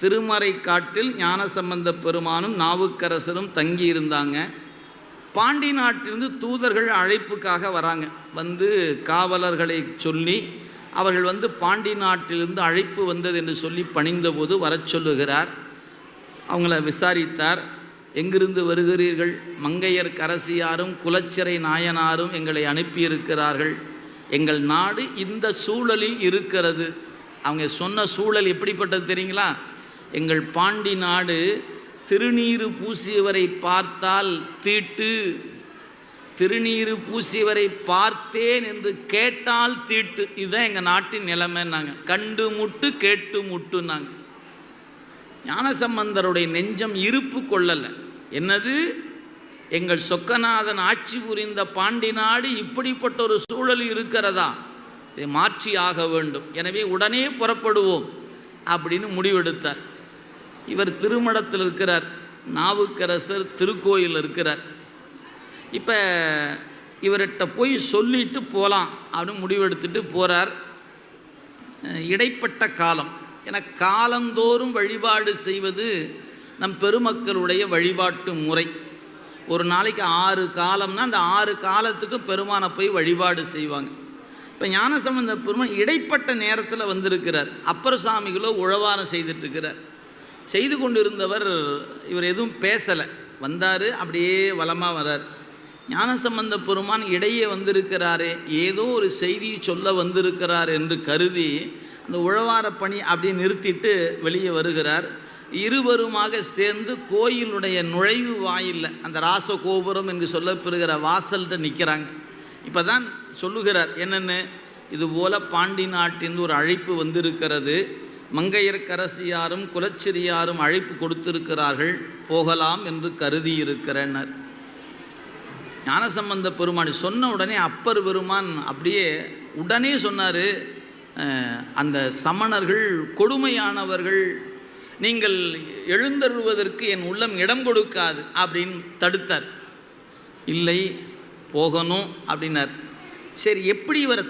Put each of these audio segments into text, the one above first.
திருமறை காட்டில் ஞானசம்பந்த பெருமானும் நாவுக்கரசரும் தங்கியிருந்தாங்க. பாண்டி நாட்டிலிருந்து தூதர்கள் அழைப்புக்காக வராங்க. வந்து காவலர்களை சொல்லி அவர்கள் வந்து பாண்டி நாட்டிலிருந்து அழைப்பு வந்தது என்று சொல்லி பணிந்தபோது வரச் சொல்லுகிறார். அவங்கள விசாரித்தார். எங்கிருந்து வருகிறீர்கள்? மங்கையர் கரசியாரும் குலச்சிறை நாயனாரும் எங்களை அனுப்பியிருக்கிறார்கள். எங்கள் நாடு இந்த சூழலில் இருக்கிறது. அவங்க சொன்ன சூழல் எப்படிப்பட்டது தெரியுங்களா? எங்கள் பாண்டி நாடு திருநீறு பூசியவரை பார்த்தால் தீட்டு. திருநீறு பூசியவரை பார்த்தேன் என்று கேட்டால் தீட்டு. இதுதான் எங்கள் நாட்டின் நிலைமைன்னாங்க. கண்டு முட்டு கேட்டு முட்டுனாங்க ஞானசம்பந்தருடைய நெஞ்சம் இருப்பு கொள்ளலை. என்னது? எங்கள் சொக்கநாதன் ஆட்சி புரிந்த பாண்டி நாடு இப்படிப்பட்ட ஒரு சூழல் இருக்கிறதா? இதை மாற்றி ஆக வேண்டும். எனவே உடனே புறப்படுவோம் அப்படின்னு முடிவெடுத்தார். இவர் திருமடத்தில் இருக்கிறார். நாவுக்கரசர் திருக்கோயில் இருக்கிறார். இப்போ இவர்கிட்ட போய் சொல்லிட்டு போகலாம் அப்படின்னு முடிவெடுத்துட்டு போகிறார் இடைப்பட்ட காலம். என காலந்தோறும் வழிபாடு செய்வது நம் பெருமக்களுடைய வழிபாட்டு முறை. ஒரு நாளைக்கு ஆறு காலம்னா அந்த ஆறு காலத்துக்கு பெருமானை போய் வழிபாடு செய்வாங்க. இப்போ ஞானசம்பந்த பெருமான் இடைப்பட்ட நேரத்தில் வந்திருக்கிறார். அப்பர் சாமிகளோ உழவாரம் செய்துட்டு இருக்கிறார். செய்து கொண்டிருந்தவர் இவர் எதுவும் பேசலை. வந்தார் அப்படியே வளமாக வரார். ஞானசம்பந்த பெருமான் இடையே வந்திருக்கிறாரே ஏதோ ஒரு செய்தியை சொல்ல வந்திருக்கிறார் என்று கருதி அந்த உழவார பணி அப்படியே நிறுத்திட்டு வெளியே வருகிறார். இருவருமாக சேர்ந்து கோயிலுடைய நுழைவு வாயில் அந்த ராச கோபுரம் என்று சொல்லப்பெறுகிற வாசல்கிட்ட நிற்கிறாங்க இப்போ தான் சொல்லுகிறார் என்னென்னு? இதுபோல் பாண்டி நாட்டின் ஒரு அழைப்பு வந்திருக்கிறது. மங்கையர்க்கரசியாரும் குலச்சிறியாரும் அழைப்பு கொடுத்திருக்கிறார்கள் போகலாம் என்று கருதி இருக்கிறனர் ஞானசம்பந்த பெருமான் சொன்ன உடனே அப்பர் பெருமான் அப்படியே உடனே சொன்னார் அந்த சமணர்கள் கொடுமையானவர்கள் நீங்கள் எழுந்தருவதற்கு என் உள்ளம் இடம் கொடுக்காது அப்படின்னு தடுத்தார். இல்லை போகணும் அப்படின்னார். சரி எப்படி இவரை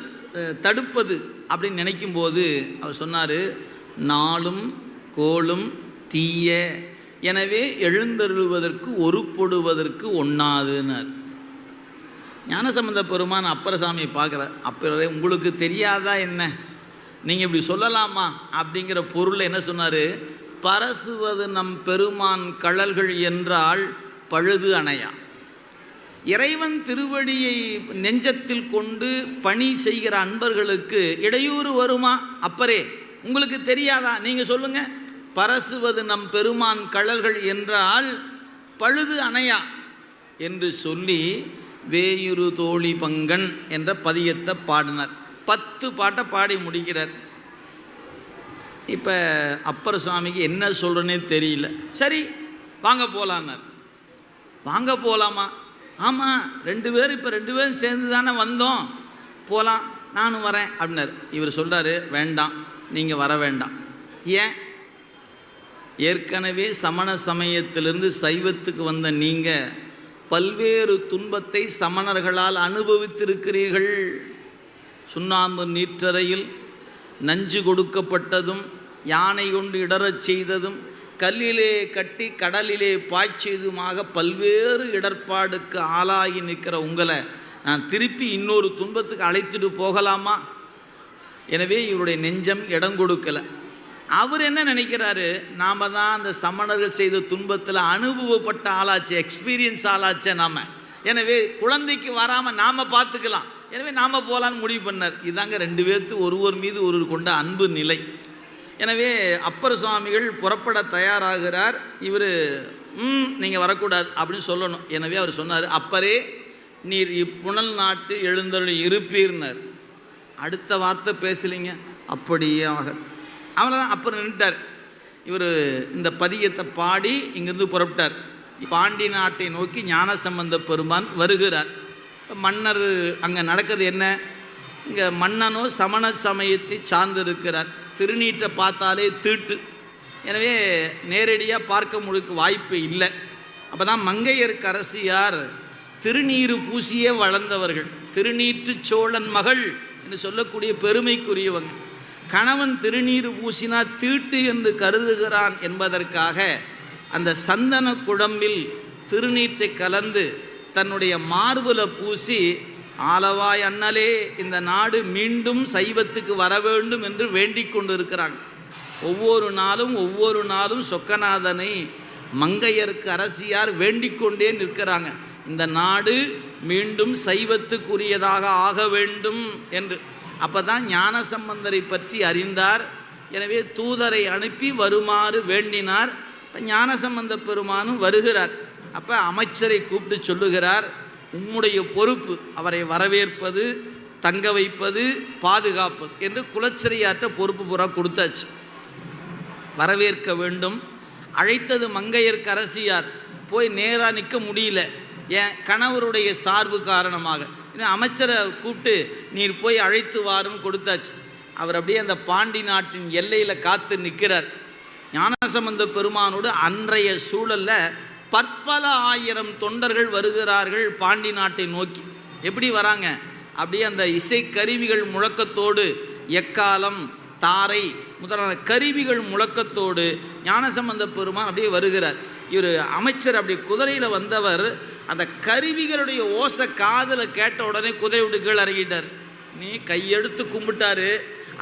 தடுப்பது அப்படின்னு நினைக்கும்போது அவர் சொன்னார் நாளும் கோளும் தீய. எனவே எழுந்தருள்வதற்கு ஒருப்படுவதற்கு ஒண்ணாதுன்னார் ஞானசம்பந்த பெருமான் அப்பரசாமியை பார்க்குறார். அப்பரே உங்களுக்கு தெரியாதா என்ன? நீங்கள் இப்படி சொல்லலாமா? அப்படிங்கிற பொருளை என்ன சொன்னார்? பரசுவது நம் பெருமான் கழல்கள் என்றால் பழுது அணையா? இறைவன் திருவடியை நெஞ்சத்தில் கொண்டு பணி செய்கிற அன்பர்களுக்கு இடையூறு வருமா? அப்பரே உங்களுக்கு தெரியாதா? நீங்கள் சொல்லுங்க. பரசுவது நம் பெருமான் கழல்கள் என்றால் பழுது அணையா? என்று சொல்லி வேயுரு தோழி பங்கன் என்ற பதியத்தை பாடினார். பத்து பாட்டை பாடி முடிக்கிறார். இப்போ அப்பர் சுவாமிக்கு என்ன சொல்கிறேன்னே தெரியல. சரி வாங்க போகலான்னார் வாங்க போகலாமா ஆமாம் ரெண்டு பேரும் இப்போ ரெண்டு பேரும் சேர்ந்து தானே வந்தோம். போகலாம் நானும் வரேன் அப்படின்னார். இவர் சொல்கிறாரு வேண்டாம். நீங்கள் வர வேண்டாம். ஏன்? ஏற்கனவே சமண சமயத்திலிருந்து சைவத்துக்கு வந்த நீங்கள் பல்வேறு துன்பத்தை சமணர்களால் அனுபவித்திருக்கிறீர்கள். சுண்ணாம்பு நீற்றறையில் நஞ்சு கொடுக்கப்பட்டதும் யானை கொண்டு இடறச் செய்ததும் கல்லிலே கட்டி கடலிலே பாய்ச்சியதுமாக பல்வேறு இடர்பாடுக்கு ஆளாகி நிற்கிற உங்களை நான் திருப்பி இன்னொரு துன்பத்துக்கு அழைத்துட்டு போகலாமா? எனவே இவருடைய நெஞ்சம் இடம் கொடுக்கலை. அவர் என்ன நினைக்கிறாரு? நாம் தான் அந்த சமணர்கள் செய்த துன்பத்தில் அனுபவப்பட்ட ஆளாச்சு எக்ஸ்பீரியன்ஸ் ஆளாச்சே நாம். எனவே குழந்தைக்கு வராமல் நாம் பார்த்துக்கலாம். எனவே நாம் போகலான்னு முடிவு பண்ணார். இதாங்க ரெண்டு பேர்த்து ஒருவர் மீது ஒருவர் கொண்ட அன்பு நிலை. எனவே அப்பர் சுவாமிகள் புறப்பட தயாராகிறார். இவர் ம் நீங்கள் வரக்கூடாது அப்படின்னு சொல்லணும். எனவே அவர் சொன்னார் அப்பரே நீர் இப்புணல் நாட்டு எழுந்தருளி இருப்பீர்னர். அடுத்த வார்த்தை பேசலிங்க. அப்படியே ஆக அவ்வளோதான் அப்புறம் நின்றுட்டார் இவர் இந்த பதியத்தை பாடி இங்கிருந்து புறப்பட்டார். பாண்டி நாட்டை நோக்கி ஞான சம்பந்த பெருமான் வருகிறார். மன்னர் அங்கே நடக்கிறது என்ன? இங்கே மன்னனோ சமண சமயத்தை சார்ந்திருக்கிறார். திருநீற்றை பார்த்தாலே தீட்டு. எனவே நேரடியாக பார்க்க முழுக்க வாய்ப்பு இல்லை. அப்போ தான் மங்கையர் கரசியார் திருநீறு பூசியே வளர்ந்தவர்கள். திருநீற்று சோழன் மகள் என்று சொல்லக்கூடிய பெருமைக்குரியவங்க கணவன் திருநீர் பூசினா தீட்டு என்று கருதுகிறான் என்பதற்காக அந்த சந்தன குழம்பில் திருநீற்றை கலந்து தன்னுடைய மார்புல பூசி ஆலவாய் அண்ணலே இந்த நாடு மீண்டும் சைவத்துக்கு வர வேண்டும் என்று வேண்டிக் கொண்டிருக்கிறான். ஒவ்வொரு நாளும் ஒவ்வொரு நாளும் சொக்கநாதனை மங்கையருக்கு அரசியார் வேண்டிக் கொண்டே நிற்கிறாங்க. இந்த நாடு மீண்டும் சைவத்துக்குரியதாக ஆக வேண்டும் என்று. அப்போ தான் ஞானசம்பந்தரை பற்றி அறிந்தார். எனவே தூதரை அனுப்பி வருமாறு வேண்டினார். இப்போ ஞானசம்பந்த பெருமானும் வருகிறார். அப்போ அமைச்சரை கூப்பிட்டு சொல்லுகிறார். உம்முடைய பொறுப்பு அவரை வரவேற்பது தங்க வைப்பது பாதுகாப்பது என்று குலச்சிறையாற்ற பொறுப்பு புறா கொடுத்தாச்சு. வரவேற்க வேண்டும். அழைத்தது மங்கையர்க்கரசியார் போய் நேராக நிற்க முடியல. என் கணவருடைய சார்பு காரணமாக. அமைச்சரை கூப்பிட்டு நீர் போய் அழைத்து வாருன்னு கொடுத்தாச்சு. அவர் அப்படியே அந்த பாண்டி நாட்டின் எல்லையில் காத்து நிற்கிறார் ஞானசம்பந்த பெருமானோடு அன்றைய சூழலில் பற்பல ஆயிரம் தொண்டர்கள் வருகிறார்கள் பாண்டி நாட்டை நோக்கி. எப்படி வராங்க? அப்படியே அந்த இசை கருவிகள் முழக்கத்தோடு எக்காலம் தாரை முதலான கருவிகள் முழக்கத்தோடு ஞானசம்பந்த பெருமான் அப்படியே வருகிறார். இவர் அமைச்சர் அப்படி குதிரையில் வந்தவர் அந்த கருவிகளுடைய ஓசை காதில் கேட்ட உடனே குதிரை விட்டு கீழே இறங்கிட்டார். நீ கையெடுத்து கும்பிட்டாரு.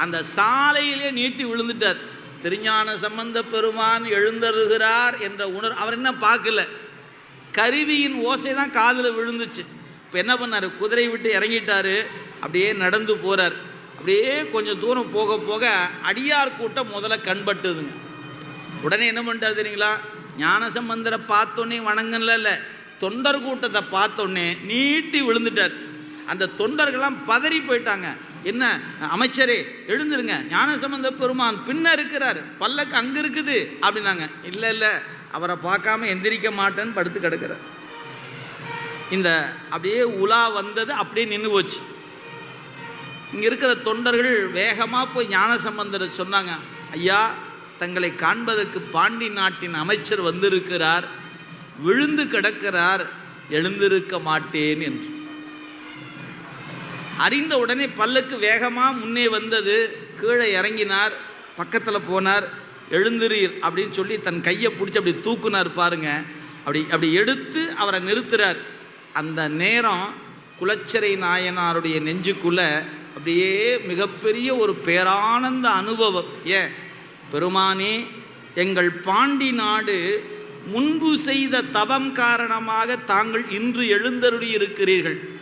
அந்த சாலையிலே நீட்டி விழுந்துட்டார். திருஞான சம்பந்த பெருமான் எழுந்தருகிறார் என்ற உணர் அவர் என்ன பார்க்கல. கருவியின் ஓசை தான் காதில் விழுந்துச்சு. இப்போ என்ன பண்ணார்? குதிரை விட்டு இறங்கிட்டாரு. அப்படியே நடந்து போகிறார் அப்படியே கொஞ்சம் தூரம் போக போக அடியார் கூட்டம் முதல்ல கண்பட்டுதுங்க. உடனே என்ன பண்ணிட்டார் தெரியுங்களா? ஞானசம்பந்தரை பார்த்தோன்னே வணங்கல தொண்டர் கூட்டத்தை பார்த்தோன்னே நீட்டி விழுந்துட்டார். அந்த தொண்டர்கள்லாம் பதறி போயிட்டாங்க. என்ன அமைச்சரே எழுந்துருங்க. ஞானசம்பந்த பெருமான் பின்ன இருக்கிறார். பல்லக்கு அங்கே இருக்குது அப்படின்னாங்க. இல்லை இல்லை அவரை பார்க்காம எந்திரிக்க மாட்டேன்னு படுத்து கிடக்கிறார். இந்த அப்படியே உலா வந்தது அப்படியே நின்று போச்சு. இங்கே இருக்கிற தொண்டர்கள் வேகமாக போய் ஞானசம்பந்தரை சொன்னாங்க ஐயா தங்களை காண்பதற்கு பாண்டி நாட்டின் அமைச்சர் வந்திருக்கிறார். விழுந்து கிடக்கிறார் எழுந்திருக்க மாட்டேன் என்று. அறிந்த உடனே பல்லுக்கு வேகமாக முன்னே வந்தது. கீழே இறங்கினார் பக்கத்தில் போனார். எழுந்திரீர் அப்படின்னு சொல்லி தன் கையை பிடிச்சி அப்படி தூக்குனார் பாருங்க. அப்படி அப்படி எடுத்து அவரை நிறுத்துறார். அந்த நேரம் குலச்சரை நாயனாருடைய நெஞ்சுக்குள்ள அப்படியே மிகப்பெரிய ஒரு பேரானந்த அனுபவம். ஏன்? பெருமானே எங்கள் பாண்டி நாடு முன்பு செய்த தவம் காரணமாக தாங்கள் இன்று எழுந்தருளி இருக்கிறீர்கள்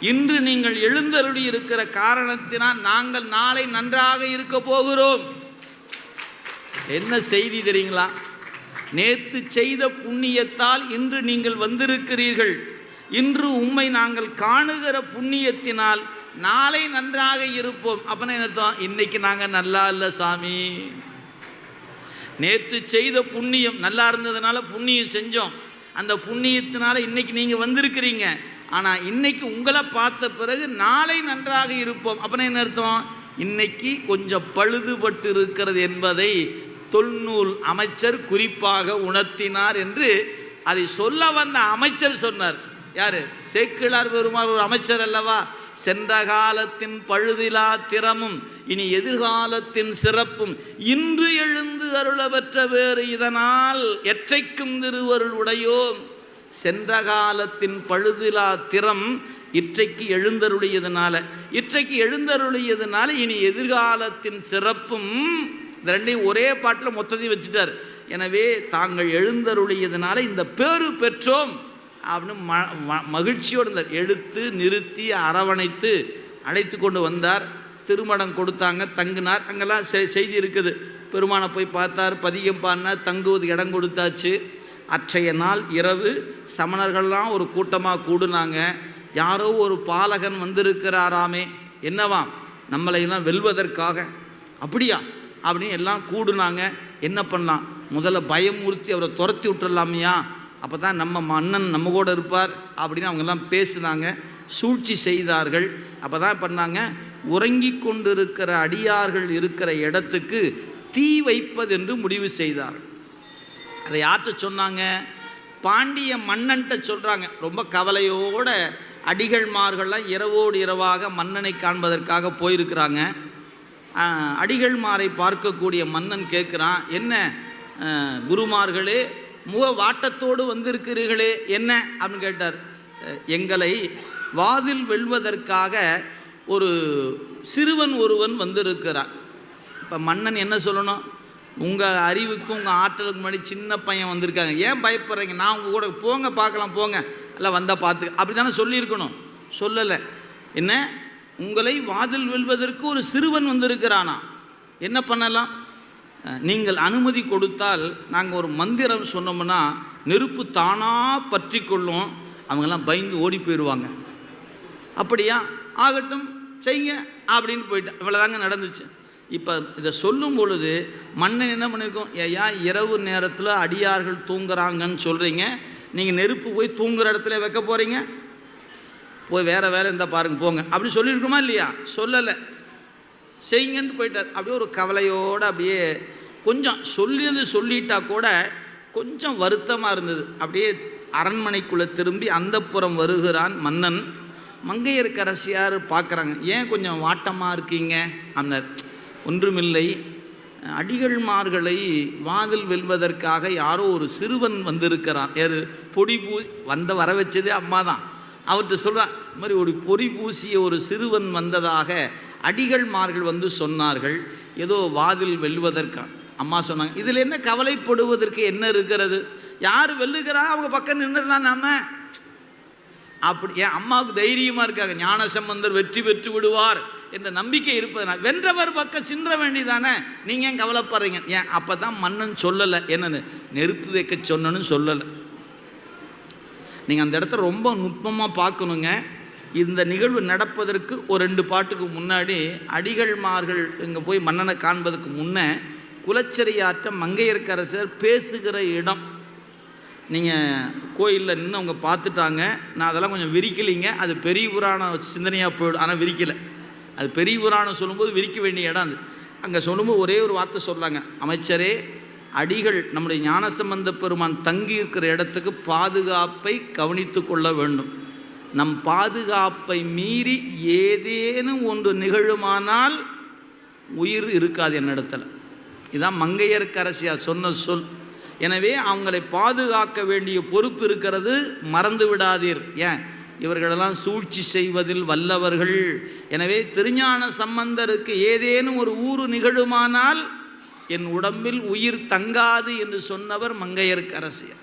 இன்று நீங்கள் எழுந்தருளி இருக்கிற காரணத்தினால் நாங்கள் நாளை நன்றாக இருக்க போகிறோம். என்ன செய்தி தெரியுங்களா? நேத்து செய்த புண்ணியத்தால் இன்று நீங்கள் வந்திருக்கிறீர்கள். இன்று உம்மை நாங்கள் காணுகிற புண்ணியத்தினால் நாளை நன்றாக இருப்போம். அப்படின்னு என்ன அர்த்தம்? இன்னைக்கு நாங்கள் நல்லா இல்லை சாமி. நேற்று செய்த புண்ணியம் நல்லா இருந்ததுனால புண்ணியம் செஞ்சோம். அந்த புண்ணியத்தினால இன்னைக்கு நீங்கள் வந்திருக்கிறீங்க. ஆனால் இன்னைக்கு உங்களை பார்த்த பிறகு நாளை நன்றாக இருப்போம். அப்படின்னா என்ன அர்த்தம்? இன்னைக்கு கொஞ்சம் பழுதுபட்டு இருக்கிறது என்பதை தொல்நூல் அமைச்சர் குறிப்பாக உணர்த்தினார் என்று அதை சொல்ல வந்த அமைச்சர் சொன்னார். யாரு? சேக்கிழார் பெருமாள் ஒரு அமைச்சர் அல்லவா? சென்ற காலத்தின் பழுதிலா திறமும் இனி எதிர்காலத்தின் சிறப்பும் இன்று எழுந்து அருளவற்ற வேறு இதனால் எற்றைக்கும் திருவருள் உடையோம். சென்ற காலத்தின் பழுதிலா திறம் இற்றைக்கு எழுந்தருளியதுனால இற்றைக்கு எழுந்தருளியதுனால இனி எதிர்காலத்தின் சிறப்பும் இந்த ரெண்டையும் ஒரே பாட்டில் மொத்தத்தையும் வச்சுட்டார். எனவே தாங்கள் எழுந்தருளியதுனால இந்த பேரு பெற்றோம் அப்படின்னு ம ம- மகிழ்ச்சியோடு இருந்தார் எடுத்து நிறுத்தி அரவணைத்து அழைத்து கொண்டு வந்தார். திருமணம் கொடுத்தாங்க தங்கினார். அங்கெல்லாம் செ செய்தி இருக்குது. பெருமானை போய் பார்த்தார் பதிகம் பாடினார் தங்குவது இடம் கொடுத்தாச்சு. அற்றைய நாள் இரவு சமணர்கள்லாம் ஒரு கூட்டமாக கூடுனாங்க. யாரோ ஒரு பாலகன் வந்திருக்கிறாராமே என்னவாம் நம்மளையெல்லாம் வெல்வதற்காக. அப்படியா? அப்படின்னு எல்லாம் கூடுனாங்க. என்ன பண்ணலாம்? முதல்ல பயமூர்த்தி அவரை துரத்தி விட்டுறலாமையா? அப்போ தான் நம்ம மன்னன் நம்ம கூட இருப்பார் அப்படின்னு அவங்கெல்லாம் பேசுனாங்க. சூழ்ச்சி செய்தார்கள். அப்போ தான் பண்ணாங்க உறங்கி கொண்டிருக்கிற அடியார்கள் இருக்கிற இடத்துக்கு தீ வைப்பதென்று முடிவு செய்தார்கள் அதை யார்கிட்ட சொன்னாங்க? பாண்டிய மன்னன்ட்ட சொல்கிறாங்க ரொம்ப கவலையோட அடிகள்மார்கள்லாம் இரவோடு இரவாக மன்னனை காண்பதற்காக போயிருக்கிறாங்க. அடிகள்மாரை பார்க்கக்கூடிய மன்னன் கேட்குறான் என்ன குருமார்களே முக வாட்டத்தோடு வந்திருக்கிறீர்களே என்ன? அப்படின்னு கேட்டார். எங்களை வாதில் வெல்வதற்காக ஒரு சிறுவன் ஒருவன் வந்திருக்கிறான். இப்போ மன்னன் என்ன சொல்லணும்? உங்கள் அறிவுக்கும் உங்கள் ஆற்றலுக்கு முன்னாடி சின்ன பையன் வந்திருக்காங்க. ஏன் பயப்படுறீங்க? நான் உங்கள் கூட போங்க பார்க்கலாம் போங்க. எல்லாம் வந்தால் பார்த்து அப்படி தானே சொல்லியிருக்கணும்? சொல்லலை. என்ன? உங்களை வாதில் வெல்வதற்கு ஒரு சிறுவன் வந்திருக்கிறானா? என்ன பண்ணலாம்? நீங்கள் அனுமதி கொடுத்தால் நாங்கள் ஒரு மந்திரம் சொன்னோம்னா நெருப்பு தானாக பற்றி கொள்ளும் அவங்கெல்லாம் பயந்து ஓடி போயிடுவாங்க. அப்படியா? ஆகட்டும் செய்யுங்க அப்படின்னு போயிட்டு இவ்வளோதாங்க நடந்துச்சு. இப்போ இதை சொல்லும் பொழுது மன்னன் என்ன பண்ணியிருக்கோம் ஏயா இரவு நேரத்தில் அடியார்கள் தூங்குறாங்கன்னு சொல்கிறீங்க நீங்கள் நெருப்பு போய் தூங்குற இடத்துல வைக்க போகிறீங்க போய் வேறு வேறு இருந்தால் பாருங்க போங்க. அப்படி சொல்லியிருக்குமா இல்லையா? சொல்லலை. செய்யுங்கன்னு போயிட்டார். அப்படியே ஒரு கவலையோடு அப்படியே கொஞ்சம் சொல்லியது சொல்லிட்டா கூட கொஞ்சம் வருத்தமாக இருந்தது. அப்படியே அரண்மனைக்குள்ளே திரும்பி அந்தப்புறம் வருகிறான் மன்னன். மங்கையர்க்கரசியார் பார்க்குறாங்க. ஏன் கொஞ்சம் வாட்டமாக இருக்கீங்க? அன்னர் ஒன்றுமில்லை. அடிகள்மார்களை வாதில் வெல்வதற்காக யாரோ ஒரு சிறுவன் வந்திருக்கிறான். ஏறு பொடி பூ வந்த வர வச்சது அம்மா தான். அவர்கிட்ட சொல்கிறான் இந்த மாதிரி ஒரு பொறி பூசிய ஒரு சிறுவன் வந்ததாக அடிகள்மார்கள் வந்து சொன்னார்கள். ஏதோ வாதில் வெல்வதற்கா அம்மா சொன்னாங்க. இதில் என்ன கவலைப்படுவதற்கு என்ன இருக்கிறது? யார் வெல்லுகிறா? அவங்க பக்கம் நின்றுலாம் நாம. அப்படி என் அம்மாவுக்கு தைரியமாக இருக்காங்க. ஞான சம்பந்தர் வெற்றி பெற்று விடுவார் என்ற நம்பிக்கை இருப்பதனால். வென்றவர் பக்கம் சின்ற வேண்டிதானே நீங்கள் ஏன் கவலைப்படுறீங்க? ஏன்? அப்போ தான் மன்னன் சொல்லலை. என்னன்னு? நெருப்பு வைக்க சொன்னன்னு சொல்லலை. நீங்கள் அந்த இடத்த ரொம்ப நுட்பமாக பார்க்கணுங்க. இந்த நிகழ்வு நடப்பதற்கு ஒரு ரெண்டு பாட்டுக்கு முன்னாடி அடிகள்மார்கள் இங்கே போய் மன்னனை காண்பதற்கு முன்னே குலச்சரியாற்ற மங்கையர்க்கரசர் பேசுகிற இடம். நீங்கள் கோயிலில் நின்று அவங்க பார்த்துட்டாங்க. நான் அதெல்லாம் கொஞ்சம் விரிக்கலைங்க. அது பெரிய புராண சிந்தனையாக போயிடும். ஆனால் விரிக்கலை. அது பெரிய புராணம் சொல்லும்போது விரிக்க வேண்டிய இடம் அது. அங்கே சொல்லும்போது ஒரே ஒரு வார்த்தை சொல்கிறாங்க அமைச்சரே அடிகள் நம்முடைய ஞானசம்பந்த பெருமான் தங்கி இருக்கிற இடத்துக்கு பாதுகாப்பை கவனித்து கொள்ள வேண்டும். நம் பாதுகாப்பை மீறி ஏதேனும் ஒன்று நிகழுமானால் உயிர் இருக்காது என்னிடத்தில். இதான் மங்கையர்க்கரசியார் சொன்ன சொல். எனவே அவங்களை பாதுகாக்க வேண்டிய பொறுப்பு இருக்கிறது மறந்து விடாதீர். ஏன்? இவர்களெல்லாம் சூழ்ச்சி செய்வதில் வல்லவர்கள். எனவே திருஞான சம்பந்தருக்கு ஏதேனும் ஒரு ஊறு நிகழுமானால் என் உடம்பில் உயிர் தங்காது என்று சொன்னவர் மங்கையர்க்கரசியார்.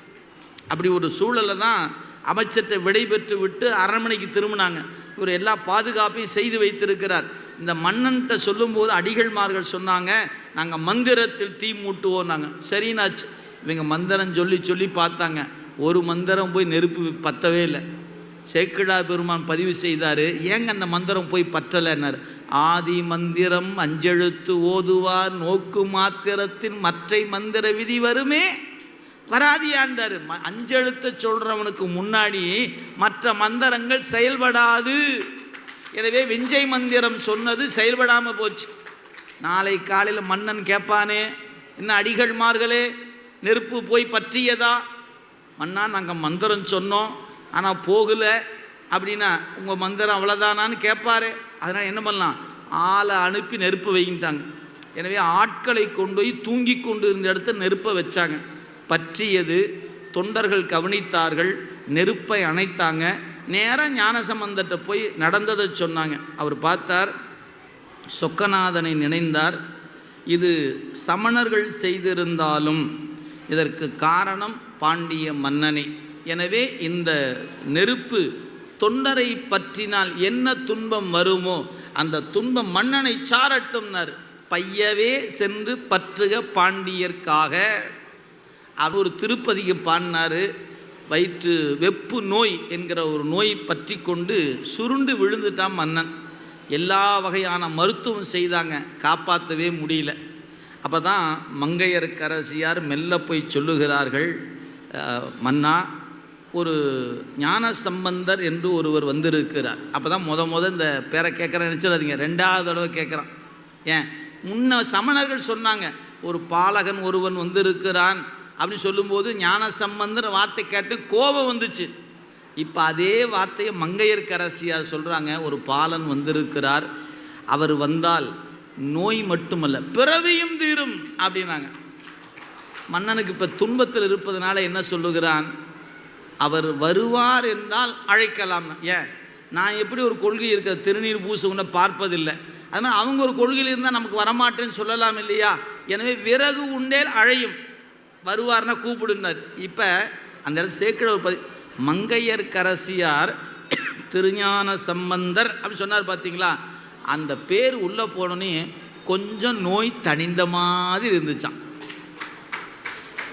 அப்படி ஒரு சூழலை தான் அமைச்சர்கிட்ட விடைபெற்று விட்டு அரண்மனைக்கு திரும்பினாங்க. இவர் எல்லா பாதுகாப்பையும் செய்து வைத்திருக்கிறார். இந்த மன்னன்கிட்ட சொல்லும்போது அடிகள்மார்கள் சொன்னாங்க நாங்கள் மந்திரத்தில் தீ மூட்டுவோம் நாங்கள் சரினாச்சு. இவங்க மந்திரம் சொல்லி சொல்லி பார்த்தாங்க. ஒரு மந்திரம் போய் நெருப்பு பத்தவே இல்லை. சேக்கிழா பெருமான் பதிவு செய்தார் ஏங்க அந்த மந்திரம் போய் பற்றலைன்னார். ஆதி மந்திரம் அஞ்செழுத்து ஓதுவார் நோக்கு மாத்திரத்தின் மற்றை மந்திர விதி வருமே. வராதியாண்டார். ம- சொல்கிறவனுக்கு முன்னாடி மற்ற மந்திரங்கள் செயல்படாது. எனவே விஞ்சை மந்திரம் சொன்னது செயல்படாமல் போச்சு. நாளை காலையில் மன்னன் கேட்பானே என்ன அடிகள்மார்களே நெருப்பு போய் பற்றியதா? மன்னா நாங்கள் மந்திரம் சொன்னோம். ஆனால் போகலை. அப்படின்னா உங்கள் மந்திரம் அவ்வளோதானான்னு கேட்பாரு. அதனால் என்ன பண்ணலாம்? ஆளை அனுப்பி நெருப்பு வைக்கிட்டாங்க. எனவே ஆட்களை கொண்டு போய் தூங்கி கொண்டு இருந்த இடத்த நெருப்பை வச்சாங்க. பற்றியது தொண்டர்கள் கவனித்தார்கள். நெருப்பை அணைத்தாங்க. நேராக ஞானசம்பந்தர்கிட்ட போய் நடந்ததை சொன்னாங்க. அவர் பார்த்தார். சொக்கநாதனை நினைந்தார். இது சமணர்கள் செய்திருந்தாலும் இதற்கு காரணம் பாண்டிய மன்னனே. எனவே இந்த நெருப்பு தொண்டரை பற்றினால் என்ன துன்பம் வருமோ அந்த துன்பம் மன்னனை சாரட்டும்னார். பையவே சென்று பற்றுக பாண்டியர்க்காக. அவர் ஒரு திருப்பதிக்கு பாடினார் வயிற்று வெப்பு நோய் என்கிற ஒரு நோய் பற்றி கொண்டு சுருண்டு விழுந்துட்டான் மன்னன். எல்லா வகையான மருத்துவம் செய்தாங்க காப்பாற்றவே முடியல. அப்போ தான் மங்கையர்க்கரசியார் மெல்ல போய் சொல்லுகிறார்கள் மன்னா ஒரு ஞான சம்பந்தர் என்று ஒருவர் வந்திருக்கிறார். அப்போ தான் முத முத இந்த பேரை கேட்குறேன் நினச்சிடாதீங்க. ரெண்டாவது தடவை கேட்குறான் ஏன்? முன்ன சமணர்கள் சொன்னாங்க ஒரு பாலகன் ஒருவன் வந்திருக்கிறான். அப்படின்னு சொல்லும்போது ஞான சம்பந்தர் வார்த்தை கேட்டு கோபம் வந்துச்சு. இப்போ அதே வார்த்தையை மங்கையர்க்கரசியார் சொல்கிறாங்க ஒரு பாலன் வந்திருக்கிறார். அவர் வந்தால் நோய் மட்டுமல்ல பிறவியும் தீரும் அப்படின்னாங்க. மன்னனுக்கு இப்போ துன்பத்தில் இருப்பதனால என்ன சொல்லுகிறான்? அவர் வருவார் என்றால் அழைக்கலாம். ஏன்? நான் எப்படி ஒரு கொள்கை இருக்க திருநீர் பூசுகுன்னு பார்ப்பதில்லை. அதனால் அவங்க ஒரு கொள்கையில் இருந்தால் நமக்கு வரமாட்டேன்னு சொல்லலாம் இல்லையா? எனவே விறகு உண்டேல் அழையும். வருவார்னா கூப்பிடுனார் இப்போ அந்த இடத்துல சேக்கிழ ஒரு பதி மங்கையர் கரசியார் திருஞான சம்பந்தர் அப்படின்னு சொன்னார் பார்த்தீங்களா அந்த பேர் உள்ளே போனோன்னே கொஞ்சம் நோய் தணிந்த மாதிரி இருந்துச்சான்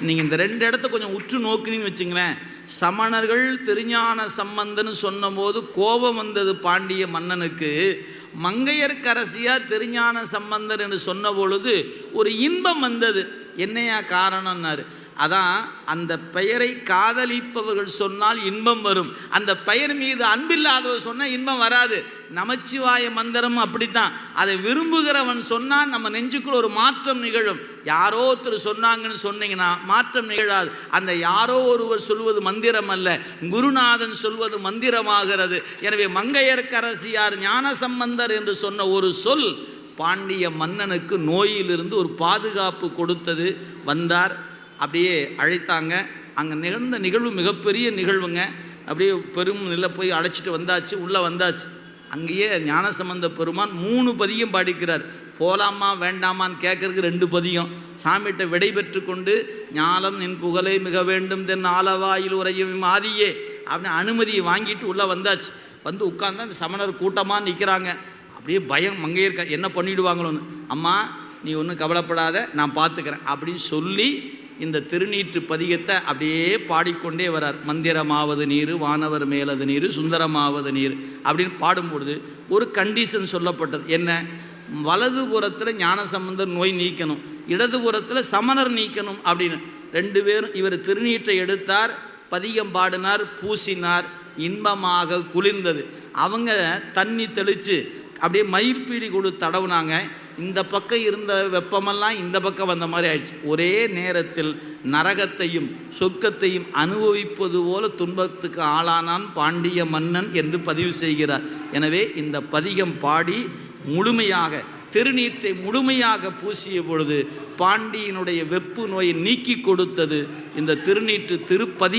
நீங்கள் இந்த ரெண்டு இடத்த கொஞ்சம் உற்று நோக்குனீங்கன்னு வச்சுங்களேன். சமணர்கள் திருஞான சம்பந்தன்னு சொன்னபோது கோபம் வந்தது பாண்டிய மன்னனுக்கு. மங்கையர்க்கரசியார் திருஞான சம்பந்தர் என்று சொன்ன பொழுது ஒரு இன்பம் வந்தது. என்னையா காரணம்னாரு? அதான் அந்த பெயரை காதலிப்பவர்கள் சொன்னால் இன்பம் வரும். அந்த பெயர் மீது அன்பில்லாதவர் சொன்னால் இன்பம் வராது. நமச்சிவாய மந்திரம் அப்படித்தான். அதை விரும்புகிறவன் சொன்னால் நம்ம நெஞ்சுக்குள்ள ஒரு மாற்றம் நிகழும். யாரோ ஒருத்தர் சொன்னாங்கன்னு சொன்னீங்கன்னா மாற்றம் நிகழாது. அந்த யாரோ ஒருவர் சொல்வது மந்திரம் அல்ல. குருநாதன் சொல்வது மந்திரமாகிறது. எனவே மங்கையர்க்கரசியார் ஞான சம்பந்தர் என்று சொன்ன ஒரு சொல் பாண்டிய மன்னனுக்கு நோயிலிருந்து ஒரு பாதுகாப்பு கொடுத்தது. வந்தார். அப்படியே அழைத்தாங்க. அங்கே நிகழ்ந்த நிகழ்வு மிகப்பெரிய நிகழ்வுங்க. அப்படியே பெரும் நில போய் அழைச்சிட்டு வந்தாச்சு. உள்ளே வந்தாச்சு. அங்கேயே ஞானசம்பந்த பெருமான் மூணு பதியம் பாடிக்கிறார். போலாமா வேண்டாமான்னு கேட்கறதுக்கு ரெண்டு பதியம் சாமிகிட்ட விடை பெற்று கொண்டு ஞானம் நின் புகழை மிக வேண்டும் தென் ஆலவாயில் உரையும் ஆதியே அப்படின்னு அனுமதியை வாங்கிட்டு உள்ளே வந்தாச்சு. வந்து உட்கார்ந்தா அந்த சமணர் கூட்டமாக நிற்கிறாங்க அப்படியே பயம் மங்கையர்க்க என்ன பண்ணிடுவாங்களோன்னு? அம்மா நீ ஒன்றும் கவலைப்படாத நான் பார்த்துக்கிறேன் அப்படின்னு சொல்லி இந்த திருநீற்று பதிகத்தை அப்படியே பாடிக்கொண்டே வரார். மந்திரமாவது நீர் வானவர் மேலது நீர் சுந்தரமாவது நீர் அப்படின்னு பாடும்பொழுது ஒரு கண்டிஷன் சொல்லப்பட்டது. என்ன? வலது புறத்தில் ஞானசம்பந்தர் நோய் நீக்கணும் இடது புறத்தில் சமணர் நீக்கணும் அப்படின்னு. ரெண்டு பேரும் இவர் திருநீற்றை எடுத்தார் பதிகம் பாடினார் பூசினார் இன்பமாக குளிர்ந்தது. அவங்க தண்ணி தெளித்து அப்படியே மயிர்பீடி கொடு தடவுனாங்க. இந்த பக்கம் இருந்த வெப்பமெல்லாம் இந்த பக்கம் வந்த மாதிரி ஆயிடுச்சு. ஒரே நேரத்தில் நரகத்தையும் சொர்க்கத்தையும் அனுபவிப்பது போல துன்பத்துக்கு ஆளானான் பாண்டிய மன்னன் என்று பதிவு செய்கிறார். எனவே இந்த பதிகம் பாடி முழுமையாக திருநீற்றை முழுமையாக பூசிய பொழுது பாண்டியனுடைய வெப்பு நோயை நீக்கி கொடுத்தது இந்த திருநீற்று திருப்பதி